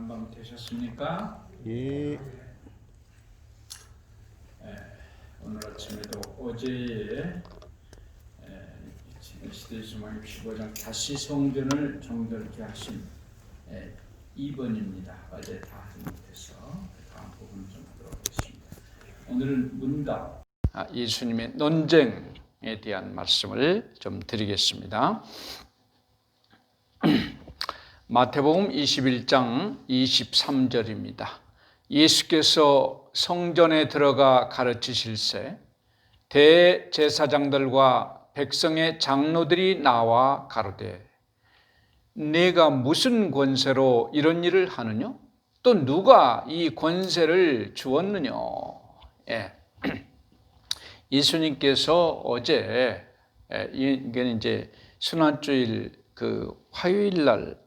한밤 되셨습니까? 예. 오늘 아침에도 어제의 시대 주마님 15장 다시 성전을 정결케 하신 2번입니다. 어제 다 못해서 그 다음 부분 좀 하도록 하겠습니다. 오늘은 문답 아, 예수님의 논쟁에 대한 말씀을 좀 드리겠습니다. 마태복음 21장 23절입니다. 예수께서 성전에 들어가 가르치실세 대제사장들과 백성의 장로들이 나와 가로되 내가 무슨 권세로 이런 일을 하느냐? 또 누가 이 권세를 주었느냐? 예. 예수님께서 어제 예, 이게 이제 순환주일 그 화요일 날 예,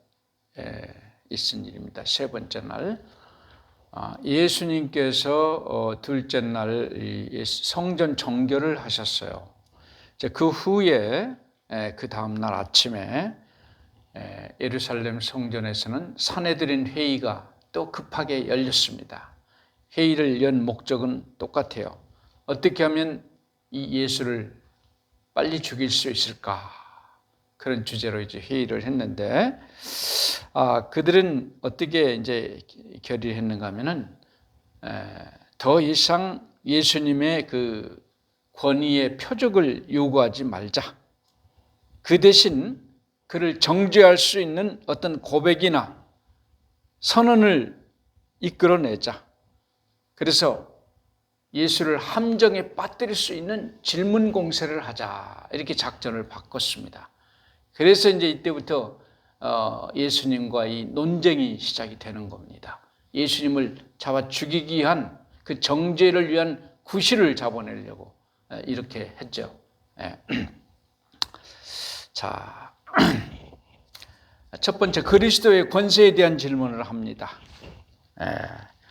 있은 일입니다. 세 번째 날. 아, 예수님께서 어, 둘째 날 성전 정결을 하셨어요. 그 후에 그 다음 날 아침에 예루살렘 성전에서는 사내들인 회의가 또 급하게 열렸습니다. 회의를 연 목적은 똑같아요. 어떻게 하면 이 예수를 빨리 죽일 수 있을까? 그런 주제로 이제 회의를 했는데, 아, 그들은 어떻게 이제 결의했는가 하면은, 더 이상 예수님의 그 권위의 표적을 요구하지 말자. 그 대신 그를 정죄할 수 있는 어떤 고백이나 선언을 이끌어내자. 그래서 예수를 함정에 빠뜨릴 수 있는 질문 공세를 하자. 이렇게 작전을 바꿨습니다. 그래서 이제 이때부터 어, 예수님과 이 논쟁이 시작이 되는 겁니다. 예수님을 잡아 죽이기 위한 그 정죄를 위한 구실을 잡아내려고 이렇게 했죠. 예. 자, 첫 번째 그리스도의 권세에 대한 질문을 합니다. 예.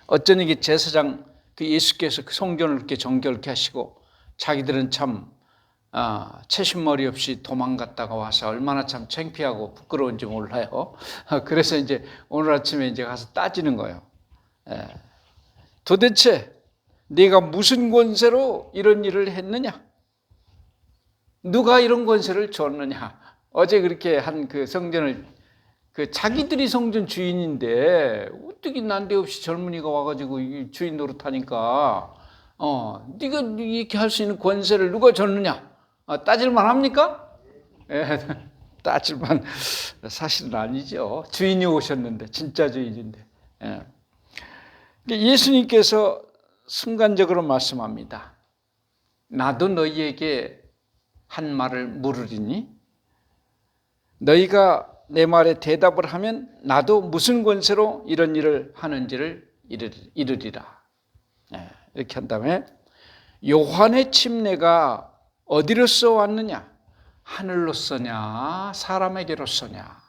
어쩐 이게 제사장 그 예수께서 그 성전을 이렇게 정결케 하시고 자기들은 참 아, 채신머리 없이 도망갔다가 와서 얼마나 참 창피하고 부끄러운지 몰라요. 그래서 이제 오늘 아침에 이제 가서 따지는 거예요. 예. 도대체 네가 무슨 권세로 이런 일을 했느냐? 누가 이런 권세를 줬느냐? 어제 그렇게 한 그 성전을 그 자기들이 성전 주인인데 어떻게 난데없이 젊은이가 와가지고 주인 노릇하니까 어 네가 이렇게 할 수 있는 권세를 누가 줬느냐? 아, 따질만 합니까? 예, 따질만 사실은 아니죠. 주인이 오셨는데 진짜 주인인데. 예. 예수님께서 순간적으로 말씀합니다. 나도 너희에게 한 말을 물으리니 너희가 내 말에 대답을 하면 나도 무슨 권세로 이런 일을 하는지를 이르리라. 네, 이렇게 한 다음에 요한의 침례가 어디로서 왔느냐? 하늘로서냐? 사람에게로서냐?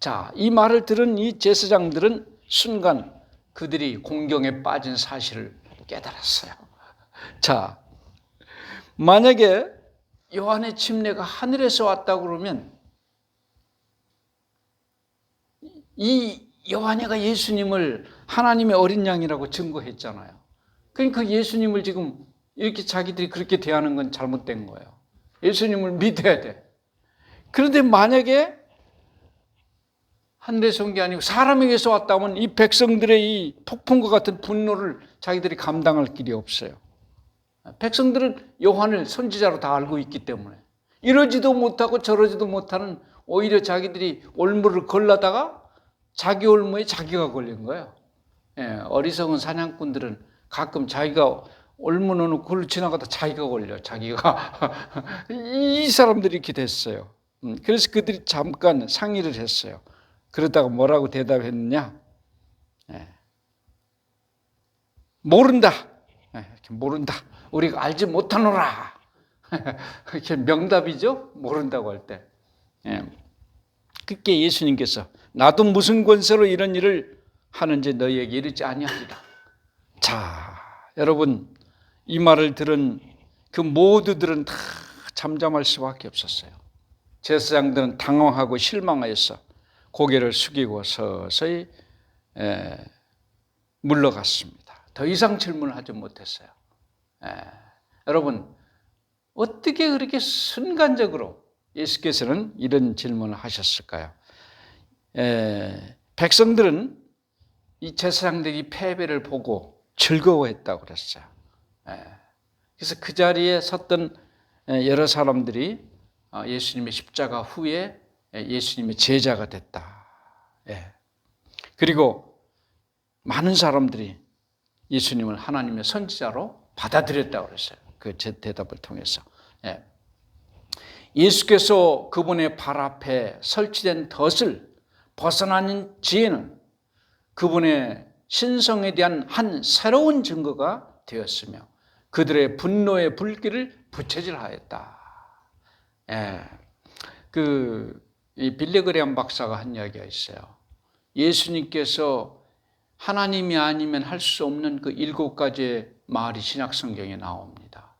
자, 이 말을 들은 이 제사장들은 순간 그들이 공경에 빠진 사실을 깨달았어요. 자, 만약에 요한의 침례가 하늘에서 왔다 그러면 이 요한이가 예수님을 하나님의 어린 양이라고 증거했잖아요. 그러니까 예수님을 지금 이렇게 자기들이 그렇게 대하는 건 잘못된 거예요. 예수님을 믿어야 돼. 그런데 만약에 하늘에서 아니고 사람에게서 왔다면 이 백성들의 이 폭풍과 같은 분노를 자기들이 감당할 길이 없어요. 백성들은 요한을 선지자로 다 알고 있기 때문에 이러지도 못하고 저러지도 못하는 오히려 자기들이 올무를 걸라다가 자기 올무에 자기가 걸린 거예요. 예, 어리석은 사냥꾼들은 가끔 자기가 넣어놓고 그걸 지나가다 자기가 걸려. 자기가 이 사람들이 이렇게 됐어요. 음, 그래서 그들이 잠깐 상의를 했어요. 그러다가 뭐라고 대답했느냐? 예. 모른다. 예, 모른다. 우리가 알지 못하노라. 이렇게 명답이죠? 모른다고 할 때. 예. 그게 예수님께서 나도 무슨 권세로 이런 일을 하는지 너희에게 이르지 아니하리라. 자, 여러분 이 말을 들은 그 모두들은 다 잠잠할 수밖에 없었어요. 제사장들은 당황하고 실망하였어. 고개를 숙이고 서서히 에, 물러갔습니다. 더 이상 질문을 하지 못했어요. 에, 여러분 어떻게 그렇게 순간적으로 예수께서는 이런 질문을 하셨을까요? 에, 백성들은 이 제사장들이 패배를 보고 즐거워했다고 그랬어요. 에, 그래서 그 자리에 섰던 여러 사람들이 어, 예수님의 십자가 후에 예수님의 제자가 됐다. 예. 그리고 많은 사람들이 예수님을 하나님의 선지자로 받아들였다고 그랬어요. 그 대답을 통해서. 예. 예수께서 그분의 발 앞에 설치된 덫을 벗어나는 지혜는 그분의 신성에 대한 한 새로운 증거가 되었으며 그들의 분노의 불길을 부채질하였다. 예. 그, 이 빌레그리안 박사가 한 이야기가 있어요. 예수님께서 하나님이 아니면 할 수 없는 그 일곱 가지의 말이 신약 성경에 나옵니다.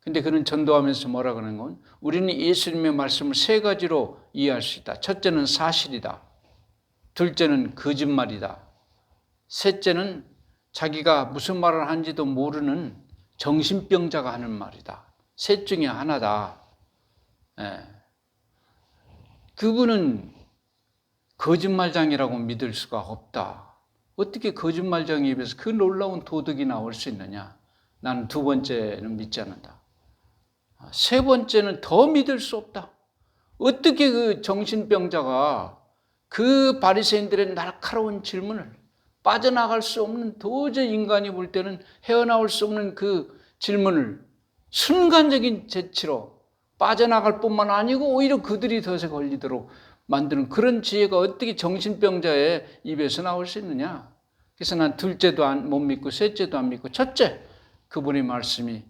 근데 그는 전도하면서 뭐라 그러는 건 우리는 예수님의 말씀을 세 가지로 이해할 수 있다. 첫째는 사실이다. 둘째는 거짓말이다. 셋째는 자기가 무슨 말을 하는지도 모르는 정신병자가 하는 말이다. 셋 중에 하나다. 예. 그분은 거짓말장이라고 믿을 수가 없다. 어떻게 거짓말장에 입에서 그 놀라운 도덕이 나올 수 있느냐? 나는 두 번째는 믿지 않는다. 세 번째는 더 믿을 수 없다. 어떻게 그 정신병자가 그 바리새인들의 날카로운 질문을 빠져나갈 수 없는 도저히 인간이 볼 때는 헤어나올 수 없는 그 질문을 순간적인 재치로 빠져나갈 뿐만 아니고 오히려 그들이 덫에 걸리도록 만드는 그런 지혜가 어떻게 정신병자의 입에서 나올 수 있느냐? 그래서 난 둘째도 안, 못 믿고 셋째도 안 믿고 첫째 그분의 말씀이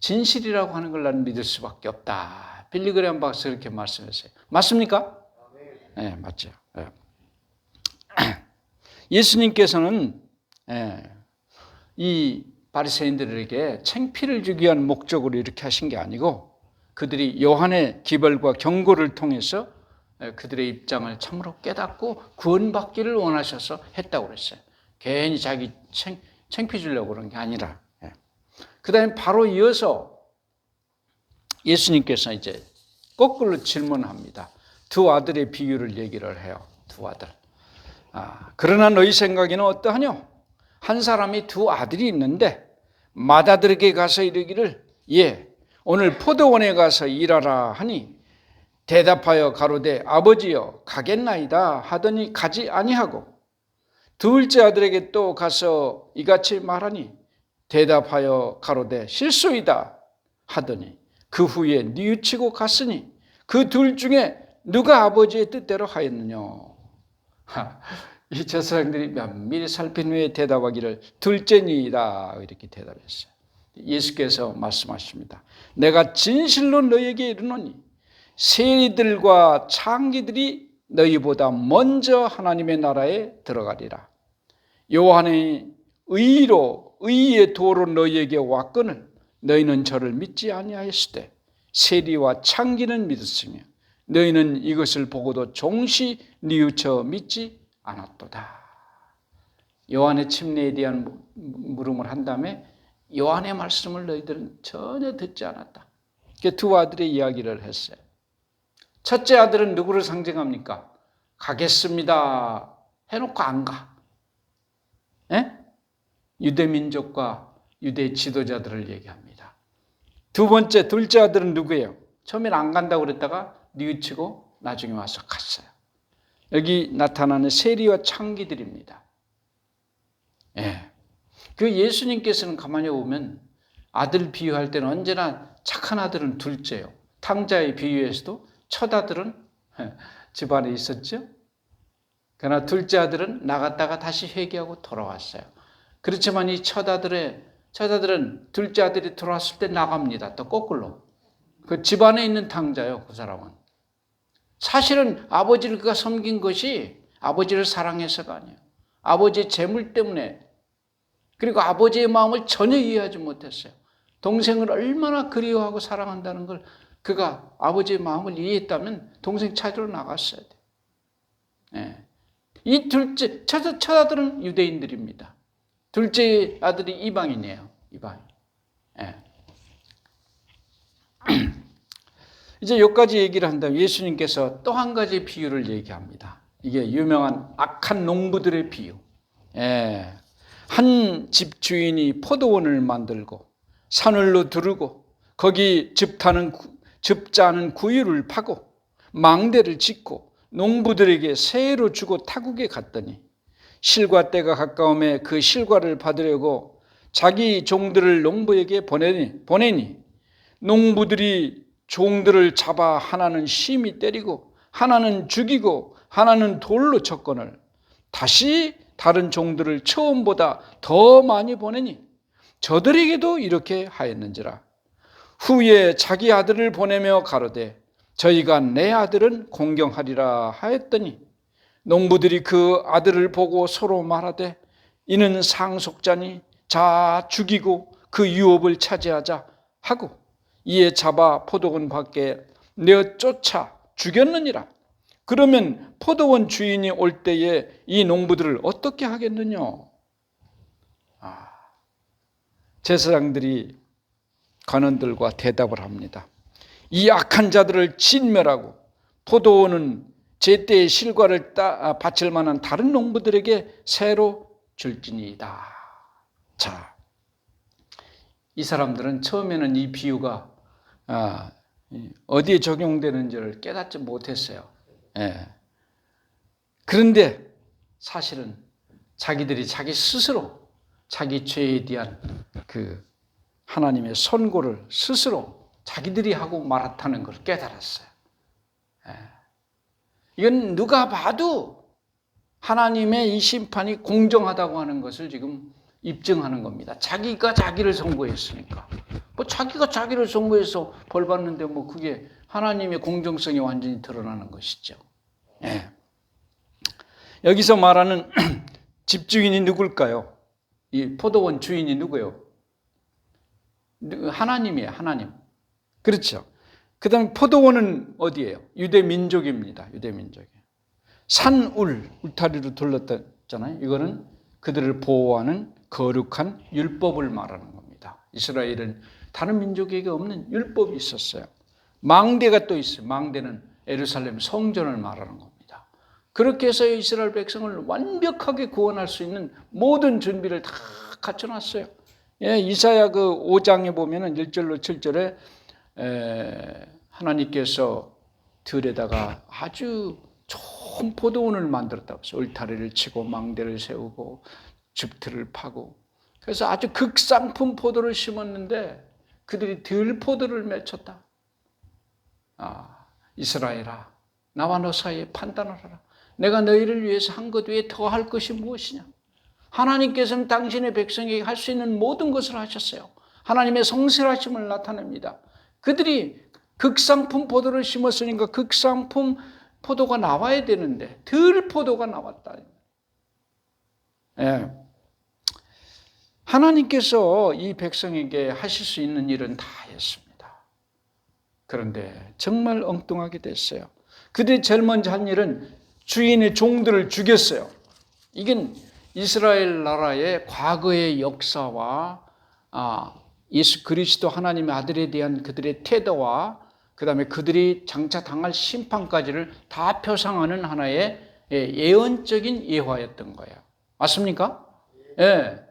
진실이라고 하는 걸 나는 믿을 수밖에 없다. 빌리그레안 박사 이렇게 말씀했어요. 맞습니까? 네, 맞죠. 네. 예수님께서는 예, 이 바리새인들에게 챙피를 주기 위한 목적으로 이렇게 하신 게 아니고 그들이 요한의 기벌과 경고를 통해서 예, 그들의 입장을 참으로 깨닫고 구원받기를 원하셔서 했다고 그랬어요. 괜히 자기 챙, 챙피 주려고 그런 게 아니라. 예. 그 다음에 바로 이어서 예수님께서 이제 거꾸로 질문합니다. 두 아들의 비유를 얘기를 해요. 두 아들. 아, 그러나 너희 생각에는 어떠하냐? 한 사람이 두 아들이 있는데 맏아들에게 가서 이르기를 예 오늘 포도원에 가서 일하라 하니 대답하여 가로되 아버지여 가겠나이다 하더니 가지 아니하고 둘째 아들에게 또 가서 이같이 말하니 대답하여 가로되 실소이다 하더니 그 후에 뉘우치고 갔으니 그 둘 중에 누가 아버지의 뜻대로 하였느냐 이 제사장들이 면밀히 살핀 후에 대답하기를 둘째니이다 이렇게 대답했어요. 예수께서 말씀하십니다. 내가 진실로 너에게 이르노니 세리들과 창기들이 너희보다 먼저 하나님의 나라에 들어가리라. 요한의 의로 의의 도로 너희에게 왔거늘 너희는 저를 믿지 아니하였을 때 세리와 창기는 믿었으며 너희는 이것을 보고도 종시 뉘우쳐 믿지 않았도다. 요한의 침례에 대한 물음을 한 다음에 요한의 말씀을 너희들은 전혀 듣지 않았다. 두 아들의 이야기를 했어요. 첫째 아들은 누구를 상징합니까? 가겠습니다. 해놓고 안 가. 에? 유대 민족과 유대 지도자들을 얘기합니다. 두 번째, 둘째 아들은 누구예요? 처음엔 안 간다고 그랬다가 뉘우치고 나중에 와서 갔어요. 여기 나타나는 세리와 창기들입니다. 예. 그 예수님께서는 가만히 보면 아들 비유할 때는 언제나 착한 아들은 둘째요. 탕자의 비유에서도 첫 아들은 집안에 있었죠. 그러나 둘째 아들은 나갔다가 다시 회개하고 돌아왔어요. 그렇지만 이 첫 아들의 첫 아들은 둘째 아들이 돌아왔을 때 나갑니다. 또 거꾸로. 그 집안에 있는 탕자요, 그 사람은. 사실은 아버지를 그가 섬긴 것이 아버지를 사랑해서가 아니에요. 아버지의 재물 때문에 그리고 아버지의 마음을 전혀 이해하지 못했어요. 동생을 얼마나 그리워하고 사랑한다는 걸 그가 아버지의 마음을 이해했다면 동생 찾으러 나갔어야 돼. 예. 이 둘째 첫, 첫 아들은 유대인들입니다. 둘째 아들이 이방인이에요. 이방인. 예. 이제 여기까지 얘기를 한다면 예수님께서 또 한 가지 비유를 얘기합니다. 이게 유명한 악한 농부들의 비유. 예. 한 집 주인이 포도원을 만들고 산을로 두르고 거기 즙타는 즙자는 구유를 파고 망대를 짓고 농부들에게 세로 주고 타국에 갔더니 실과 때가 가까움에 그 실과를 받으려고 자기 종들을 농부에게 보내니, 보내니 농부들이 종들을 잡아 하나는 심히 때리고 하나는 죽이고 하나는 돌로 쳤거늘. 다시 다른 종들을 처음보다 더 많이 보내니 저들에게도 이렇게 하였는지라. 후에 자기 아들을 보내며 가로되 저희가 내 아들은 공경하리라 하였더니 농부들이 그 아들을 보고 서로 말하되 이는 상속자니 자 죽이고 그 유업을 차지하자 하고 이에 잡아 포도원 밖에 내어 쫓아 죽였느니라. 그러면 포도원 주인이 올 때에 이 농부들을 어떻게 하겠느냐? 아, 제사장들이 관원들과 대답을 합니다. 이 악한 자들을 진멸하고 포도원은 제때의 실과를 따, 아, 바칠 만한 다른 농부들에게 새로 줄지니이다. 자, 이 사람들은 처음에는 이 비유가 아, 어디에 적용되는지를 깨닫지 못했어요. 예. 그런데 사실은 자기들이 자기 스스로 자기 죄에 대한 그 하나님의 선고를 스스로 자기들이 하고 말았다는 걸 깨달았어요. 예. 이건 누가 봐도 하나님의 이 심판이 공정하다고 하는 것을 지금 입증하는 겁니다. 자기가 자기를 선고했으니까. 뭐 자기가 자기를 선고해서 벌 받는데 뭐 그게 하나님의 공정성이 완전히 드러나는 것이죠. 예. 여기서 말하는 집주인이 누굴까요? 이 포도원 주인이 누구요? 하나님이에요, 하나님. 그렇죠. 그 다음에 포도원은 어디예요? 유대 민족입니다. 유대 민족이. 산울, 울타리로 둘렀잖아요. 이거는 그들을 보호하는 거룩한 율법을 말하는 겁니다. 이스라엘은 다른 민족에게 없는 율법이 있었어요. 망대가 또 있어요. 망대는 에루살렘 성전을 말하는 겁니다. 그렇게 해서 이스라엘 백성을 완벽하게 구원할 수 있는 모든 준비를 다 갖춰놨어요. 예, 이사야 그 5장에 보면은 1절로 7절에 에, 하나님께서 들에다가 아주 좋은 포도원을 만들었다고 해서 울타리를 치고 망대를 세우고 즙틀을 파고 그래서 아주 극상품 포도를 심었는데 그들이 들 포도를 맺혔다. 아, 이스라엘아, 나와 너 사이에 판단을 하라. 내가 너희를 위해서 한 것 외에 더할 것이 무엇이냐? 하나님께서는 당신의 백성에게 할 수 있는 모든 것을 하셨어요. 하나님의 성실하심을 나타냅니다. 그들이 극상품 포도를 심었으니까 극상품 포도가 나와야 되는데 들 포도가 나왔다. 예. 하나님께서 이 백성에게 하실 수 있는 일은 다 했습니다. 그런데 정말 엉뚱하게 됐어요. 그들이 제일 먼저 한 일은 주인의 종들을 죽였어요. 이건 이스라엘 나라의 과거의 역사와 아, 예수 그리스도 하나님의 아들에 대한 그들의 태도와 그 다음에 그들이 장차 당할 심판까지를 다 표상하는 하나의 예, 예언적인 예화였던 거예요. 맞습니까? 예.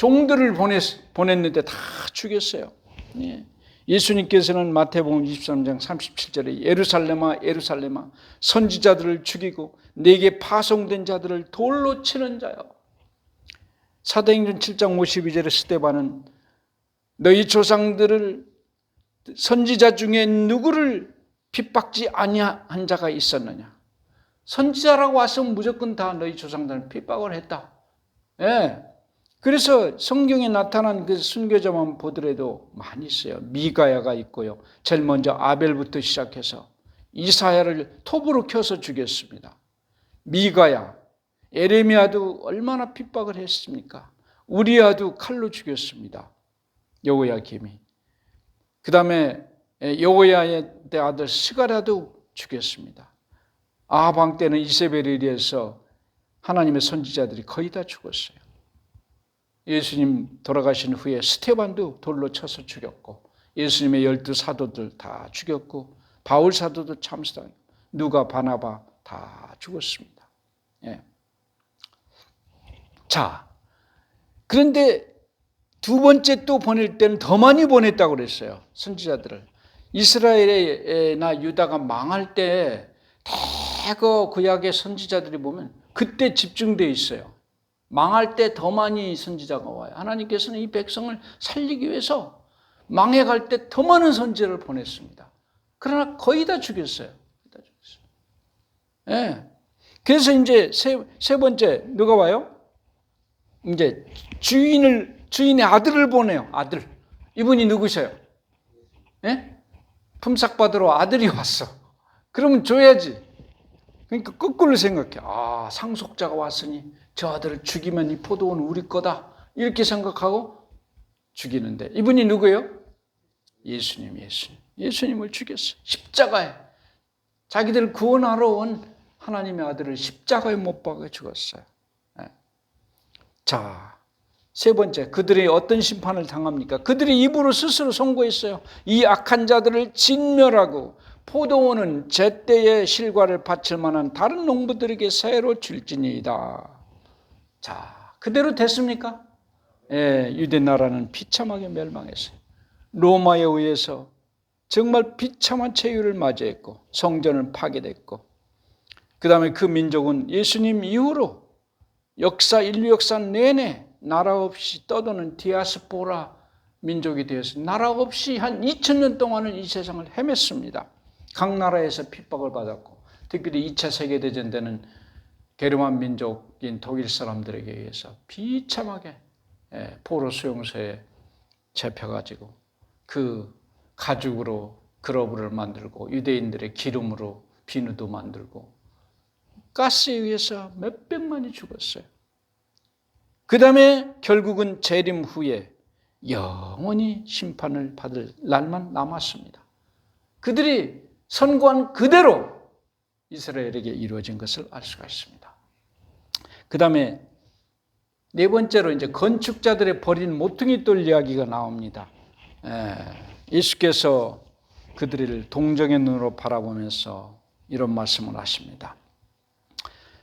종들을 보냈, 보냈는데 다 죽였어요. 예. 예수님께서는 마태복음 23장 37절에 예루살렘아 예루살렘아 선지자들을 죽이고 내게 파송된 자들을 돌로 치는 자요. 사도행전 7장 52절에 스테반은 너희 조상들을 선지자 중에 누구를 핍박지 아니한 자가 있었느냐? 선지자라고 왔으면 무조건 다 너희 조상들은 핍박을 했다. 예. 그래서 성경에 나타난 그 순교자만 보더라도 많이 있어요. 미가야가 있고요. 제일 먼저 아벨부터 시작해서 이사야를 톱으로 켜서 죽였습니다. 미가야, 에레미야도 얼마나 핍박을 했습니까? 우리야도 칼로 죽였습니다. 여호야김이. 그 다음에 여호야의 아들 스가라도 죽였습니다. 아방 때는 이세벨에 의해서 하나님의 선지자들이 거의 다 죽었어요. 예수님 돌아가신 후에 스테반도 돌로 쳐서 죽였고 예수님의 열두 사도들 다 죽였고 바울 사도도 참수당 누가 바나바 다 죽었습니다. 예. 자, 그런데 두 번째 또 보낼 때는 더 많이 보냈다고 그랬어요. 선지자들을. 이스라엘이나 유다가 망할 때 대거 구약의 선지자들이 보면 그때 집중되어 있어요. 망할 때 더 많이 선지자가 와요. 하나님께서는 이 백성을 살리기 위해서 망해갈 때 더 많은 선지자를 보냈습니다. 그러나 거의 다 죽였어요. 거의 다 죽였어요. 예. 그래서 이제 세, 세 번째 누가 와요? 이제 주인을 주인의 아들을 보내요. 아들. 이분이 누구셔요? 예? 품삯 받으러 아들이 왔어. 그러면 줘야지. 그러니까 거꾸로 생각해. 아, 상속자가 왔으니 저 아들을 죽이면 이 포도원 우리 거다. 이렇게 생각하고 죽이는데 이분이 누구예요? 예수님, 예수님. 예수님을 죽였어. 십자가에. 자기들 구원하러 온 하나님의 아들을 십자가에 못 박아 죽었어요. 예. 자, 세 번째, 그들이 어떤 심판을 당합니까? 그들이 입으로 스스로 선고했어요. 이 악한 자들을 진멸하고 포도원은 제때의 실과를 바칠 만한 다른 농부들에게 새로 줄지니이다. 자, 그대로 됐습니까? 예, 유대 나라는 비참하게 멸망했어요. 로마에 의해서 정말 비참한 체유를 맞이했고 성전은 파괴됐고 그 다음에 그 민족은 예수님 이후로 역사 인류 역사 내내 나라 없이 떠도는 디아스포라 민족이 되어서 나라 없이 한 2000년 동안은 이 세상을 헤맸습니다. 각 나라에서 핍박을 받았고 특별히 2차 세계대전 때는 게르만 민족인 독일 사람들에게 의해서 비참하게 예, 포로 수용소에 잡혀가지고 그 가죽으로 그러브를 만들고 유대인들의 기름으로 비누도 만들고 가스에 의해서 몇백만이 죽었어요. 그 다음에 결국은 재림 후에 영원히 심판을 받을 날만 남았습니다. 그들이 선고한 그대로 이스라엘에게 이루어진 것을 알 수가 있습니다. 그 다음에 네 번째로 이제 건축자들의 버린 모퉁이 돌 이야기가 나옵니다. 에, 예수께서 그들을 동정의 눈으로 바라보면서 이런 말씀을 하십니다.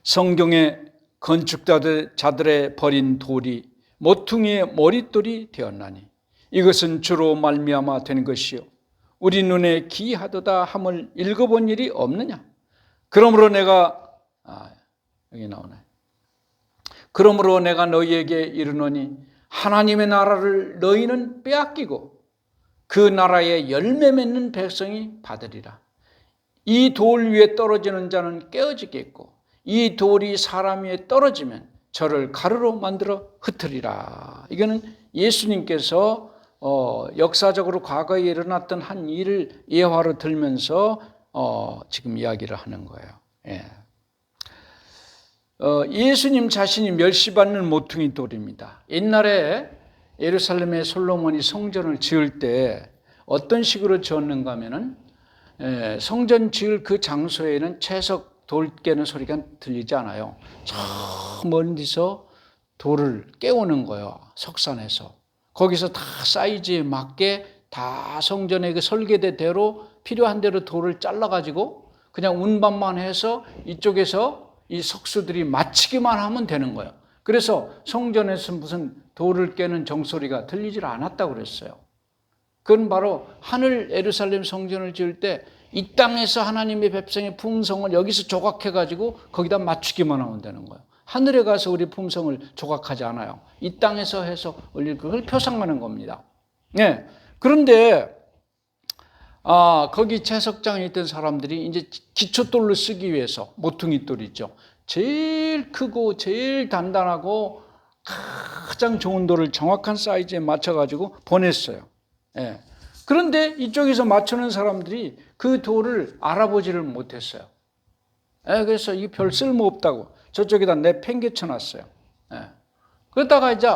성경에 건축자들의 버린 돌이 모퉁이의 머릿돌이 되었나니 이것은 주로 말미암아 된 것이요 우리 눈에 기하도다 함을 읽어본 일이 없느냐? 그러므로 내가 아 여기 나오네. 그러므로 내가 너희에게 이르노니 하나님의 나라를 너희는 빼앗기고 그 나라의 열매 맺는 백성이 받으리라. 이 돌 위에 떨어지는 자는 깨어지겠고 이 돌이 사람 위에 떨어지면 저를 가루로 만들어 흩으리라. 이거는 예수님께서 어, 역사적으로 과거에 일어났던 한 일을 예화로 들면서 어, 지금 이야기를 하는 거예요. 예. 어, 예수님 자신이 멸시받는 모퉁이 돌입니다. 옛날에 예루살렘의 솔로몬이 성전을 지을 때 어떤 식으로 지었는가 하면은 예, 성전 지을 그 장소에는 채석 돌 깨는 소리가 들리지 않아요. 저 멀리서 돌을 깨우는 거예요. 석산에서. 거기서 다 사이즈에 맞게 다 성전의 그 설계대로 필요한 대로 돌을 잘라가지고 그냥 운반만 해서 이쪽에서 이 석수들이 맞추기만 하면 되는 거예요. 그래서 성전에서 무슨 돌을 깨는 정소리가 들리질 않았다고 그랬어요. 그건 바로 하늘 에루살렘 성전을 지을 때 이 땅에서 하나님의 백성의 품성을 여기서 조각해 가지고 거기다 맞추기만 하면 되는 거예요. 하늘에 가서 우리 품성을 조각하지 않아요. 이 땅에서 해서 올릴 그걸 표상하는 겁니다. 네. 그런데 아, 거기 채석장에 있던 사람들이 이제 기초돌로 쓰기 위해서 모퉁이 돌이죠. 제일 크고 제일 단단하고 가장 좋은 돌을 정확한 사이즈에 맞춰 가지고 보냈어요. 예. 그런데 이쪽에서 맞추는 사람들이 그 돌을 알아보지를 못했어요. 예, 그래서 이게 별 쓸모 없다고 저쪽에다 내팽개쳐 놨어요. 예. 그러다가 이제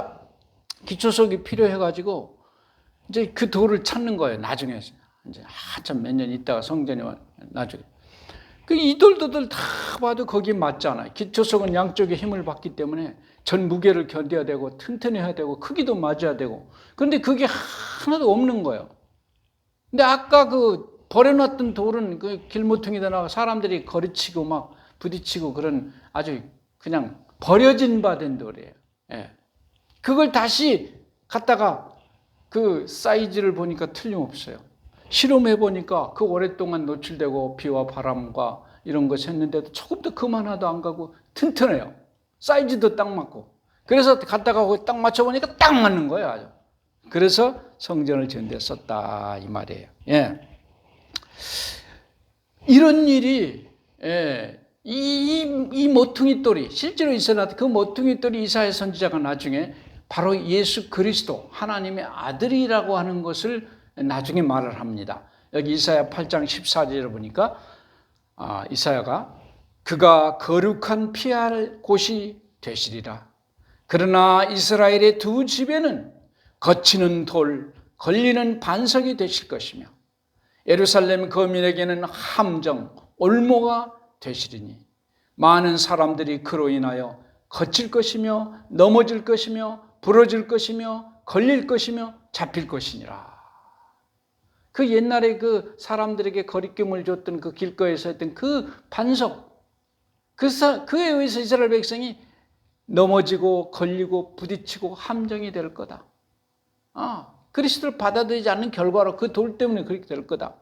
기초석이 필요해가지고 이제 그 돌을 찾는 거예요. 나중에 이제 한참 몇 년 있다가 성전이 와 나중에 그 이돌도들 다 봐도 거기 맞잖아요. 기초석은 양쪽에 힘을 받기 때문에 전 무게를 견뎌야 되고 튼튼해야 되고 크기도 맞아야 되고 그런데 그게 하나도 없는 거예요. 근데 아까 그 버려놨던 돌은 그 길모퉁이다 나가 사람들이 거리치고 막 부딪히고 그런 아주 그냥 버려진 바된 돌이에요. 예. 그걸 다시 갖다가 그 사이즈를 보니까 틀림없어요. 실험해 보니까 그 오랫동안 노출되고 비와 바람과 이런 거 샜는데도 조금도 금 하나도 안 가고 튼튼해요. 사이즈도 딱 맞고. 그래서 거기 딱 맞춰 보니까 딱 맞는 거예요, 아주. 그래서 성전을 지은데 썼다 이 말이에요. 예. 이런 일이 예, 이, 이, 이 모퉁이 돌이 실제로 있어놨던 그 모퉁이 돌이 이사야 선지자가 나중에 바로 예수 그리스도 하나님의 아들이라고 하는 것을 나중에 말을 합니다. 여기 이사야 8장 14절을 보니까 아, 이사야가 그가 거룩한 피할 곳이 되시리라. 그러나 이스라엘의 두 집에는 거치는 돌, 걸리는 반석이 되실 것이며 예루살렘 거민에게는 함정, 올모가 되시리니 많은 사람들이 그로 인하여 거칠 것이며 넘어질 것이며 부러질 것이며 걸릴 것이며 잡힐 것이니라. 그 옛날에 그 사람들에게 거리낌을 줬던 그 길거리에서 했던 그 반석, 그 사, 그에 의해서 이스라엘 백성이 넘어지고 걸리고 부딪히고 함정이 될 거다. 아, 그리스도를 받아들이지 않는 결과로 그 돌 때문에 그렇게 될 거다.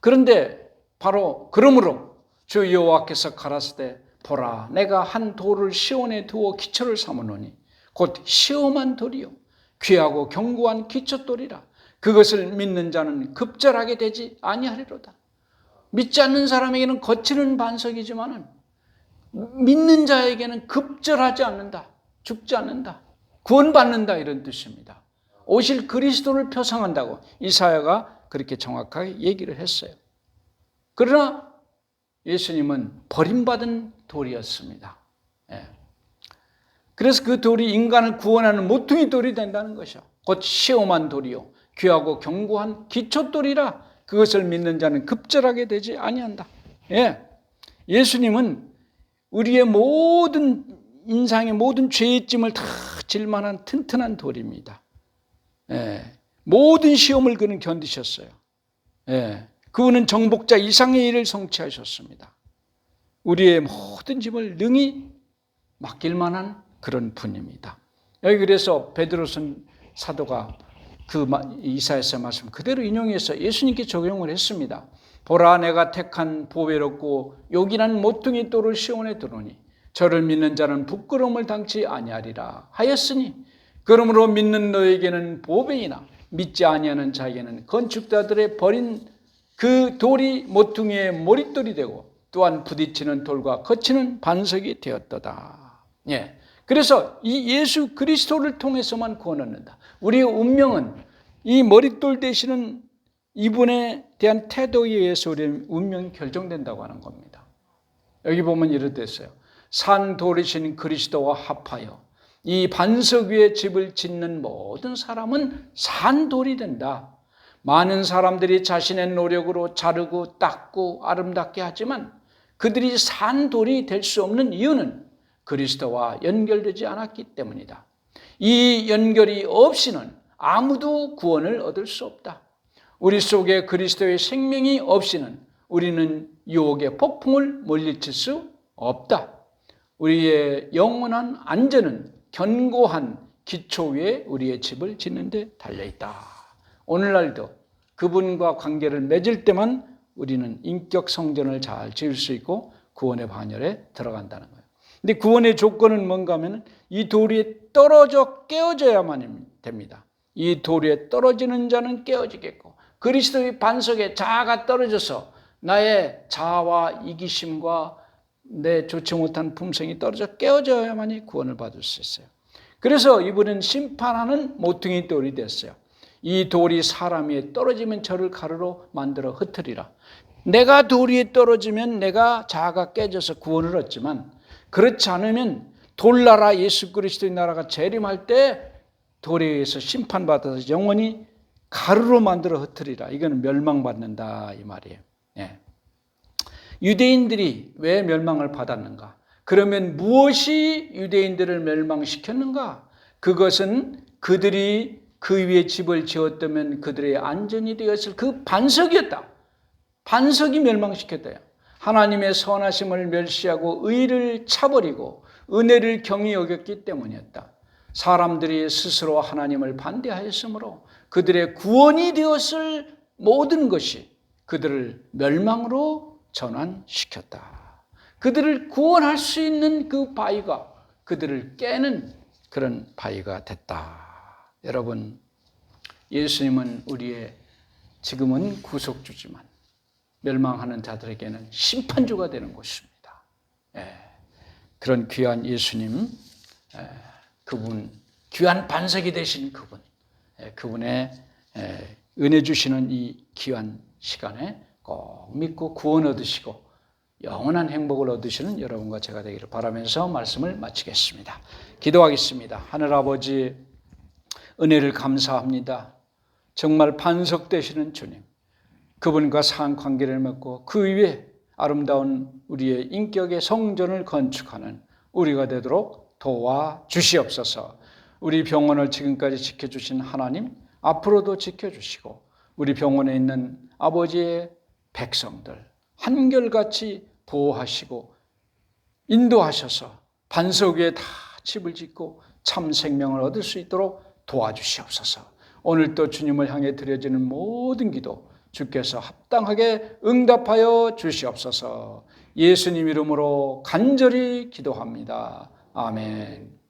그런데 바로 그러므로 주 여호와께서 가라사대 보라 내가 한 돌을 시온에 두어 기초를 삼으노니 곧 시험한 돌이요 귀하고 견고한 기초돌이라 그것을 믿는 자는 급절하게 되지 아니하리로다. 믿지 않는 사람에게는 거치는 반석이지만은 믿는 자에게는 급절하지 않는다. 죽지 않는다. 구원받는다 이런 뜻입니다. 오실 그리스도를 표상한다고 이사야가 그렇게 정확하게 얘기를 했어요. 그러나 예수님은 버림받은 돌이었습니다. 예. 그래서 그 돌이 인간을 구원하는 모퉁이 돌이 된다는 것이요. 곧 시험한 돌이요. 귀하고 견고한 기초돌이라 그것을 믿는 자는 급절하게 되지 아니한다. 예. 예수님은 우리의 모든 인상의 모든 죄의 짐을 다 질만한 튼튼한 돌입니다. 예. 모든 시험을 그는 견디셨어요. 예. 그분은 정복자 이상의 일을 성취하셨습니다. 우리의 모든 짐을 능히 맡길 만한 그런 분입니다. 여기 그래서 베드로선 사도가 그 이사야서 말씀 그대로 인용해서 예수님께 적용을 했습니다. 보라 내가 택한 보배롭고 요긴한 모퉁이 돌을 시온에 두노니 저를 믿는 자는 부끄러움을 당치 아니하리라 하였으니 그러므로 믿는 너에게는 보배이나 믿지 아니하는 자에게는 건축자들의 버린 그 돌이 모퉁이의 머릿돌이 되고 또한 부딪히는 돌과 거치는 반석이 되었도다. 예. 그래서 이 예수 그리스도를 통해서만 구원 얻는다. 우리의 운명은 이 머릿돌 되시는 이분에 대한 태도에 의해서 우리의 운명이 결정된다고 하는 겁니다. 여기 보면 이렇게 됐어요. 산 돌이신 그리스도와 합하여 이 반석 위에 집을 짓는 모든 사람은 산 돌이 된다. 많은 사람들이 자신의 노력으로 자르고 닦고 아름답게 하지만 그들이 산 돌이 될 수 없는 이유는 그리스도와 연결되지 않았기 때문이다. 이 연결이 없이는 아무도 구원을 얻을 수 없다. 우리 속에 그리스도의 생명이 없이는 우리는 유혹의 폭풍을 물리칠 수 없다. 우리의 영원한 안전은 견고한 기초 위에 우리의 집을 짓는 데 달려 있다. 오늘날도 그분과 관계를 맺을 때만 우리는 인격 성전을 잘 지을 수 있고 구원의 반열에 들어간다는 거예요. 근데 구원의 조건은 뭔가 하면 이 돌이 떨어져 깨어져야만 됩니다. 이 돌에 떨어지는 자는 깨어지겠고 그리스도의 반석에 자아가 떨어져서 나의 자아와 이기심과 내 좋지 못한 품성이 떨어져 깨어져야만이 구원을 받을 수 있어요. 그래서 이분은 심판하는 모퉁이 돌이 됐어요. 이 돌이 사람 위에 떨어지면 저를 가루로 만들어 흩으리라. 내가 돌 위에 떨어지면 내가 자아가 깨져서 구원을 얻지만 그렇지 않으면 돌나라 예수 그리스도의 나라가 재림할 때 돌에 의해서 심판받아서 영원히 가루로 만들어 흩으리라. 이거는 멸망받는다 이 말이에요. 예. 유대인들이 왜 멸망을 받았는가? 그러면 무엇이 유대인들을 멸망시켰는가? 그것은 그들이 그 위에 집을 지었다면 그들의 안전이 되었을 그 반석이었다. 반석이 멸망시켰다요. 하나님의 선하심을 멸시하고 의를 차버리고 은혜를 경히 여겼기 때문이었다. 사람들이 스스로 하나님을 반대하였으므로 그들의 구원이 되었을 모든 것이 그들을 멸망으로 전환시켰다. 그들을 구원할 수 있는 그 바위가 그들을 깨는 그런 바위가 됐다. 여러분, 예수님은 우리의 지금은 구속주지만 멸망하는 자들에게는 심판주가 되는 것입니다. 예, 그런 귀한 예수님, 예, 그분, 귀한 반석이 되신 그분, 예, 그분의 예, 은혜 주시는 이 귀한 시간에 꼭 믿고 구원 얻으시고 영원한 행복을 얻으시는 여러분과 제가 되기를 바라면서 말씀을 마치겠습니다. 기도하겠습니다. 하늘 아버지 은혜를 감사합니다. 정말 반석 되시는 주님. 그분과 상 관계를 맺고 그 위에 아름다운 우리의 인격의 성전을 건축하는 우리가 되도록 도와 주시옵소서. 우리 병원을 지금까지 지켜주신 하나님 앞으로도 지켜주시고 우리 병원에 있는 아버지의 백성들 한결같이 보호하시고 인도하셔서 반석 위에 다 집을 짓고 참 생명을 얻을 수 있도록 도와주시옵소서. 오늘 또 주님을 향해 드려지는 모든 기도 주께서 합당하게 응답하여 주시옵소서. 예수님 이름으로 간절히 기도합니다. 아멘.